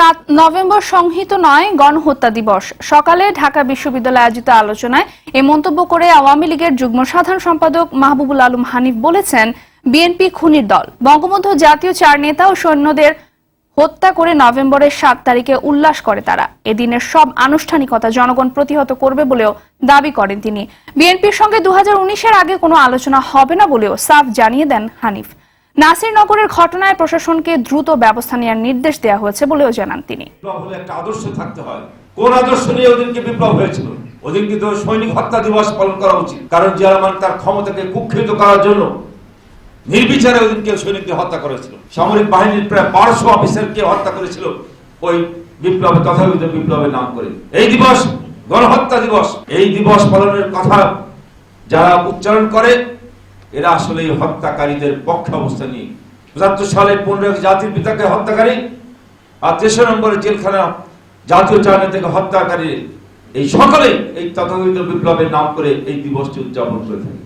সাত নভেম্বর সংহিত নয়, গণহত্যা দিবস। সকালে ঢাকা বিশ্ববিদ্যালয়ে আয়োজিত আলোচনায় এ মন্তব্য করে আওয়ামী লীগের যুগ্ম সাধারণ সম্পাদক মাহবুবুল আলম হানিফ বলেছেন, বিএনপি খুনির দল। বঙ্গবন্ধু জাতীয় চার নেতা ও সৈন্যদের হত্যা করে নভেম্বরের সাত তারিখে উল্লাস করে তারা। এদিনের সব আনুষ্ঠানিকতা জনগণ প্রতিহত করবে বলেও দাবি করেন তিনি। বিএনপির সঙ্গে দু এর আগে কোনো আলোচনা হবে না বলেও সাফ জানিয়ে দেন হানিফ। নাসিরনগরের ঘটনায় প্রশাসনকে দ্রুত ব্যবস্থা নেওয়ার নির্দেশ দেওয়া হয়েছে বলেও জানান তিনি। আদর্শ থাকতে হয়। কোন আদর্শ নিয়ে ওদিনকে বিপ্লব হয়েছিল? ওদিনকে তো সৈনিক হত্যা দিবস পালন করা উচিত। কারণ জিয়া তার ক্ষমতাকে কুক্ষিত করার জন্য নির্বিচারে ওদিনকে সৈনিককে হত্যা করেছিল। সামরিক বাহিনীর প্রায় বারোশো অফিসারকে হত্যা করেছিল ওই বিপ্লবে, তথাকথিত বিপ্লবের নাম করে। এই দিবস গণহত্যা দিবস। এই দিবস পালনের কথা যারা উচ্চারণ করে এরা আসলে হত্যাকারীদের পক্ষে অবস্থা নিয়ে। পঁচাত্তর সালে পনেরো জাতির পিতাকে হত্যাকারী আর তেসরা নম্বরে জেলখানা জাতীয় চাহিদা থেকে হত্যাকারী। এই সকলে এই তথাকথিত বিপ্লবের নাম করে এই দিবসটি উদযাপন করে থাকে।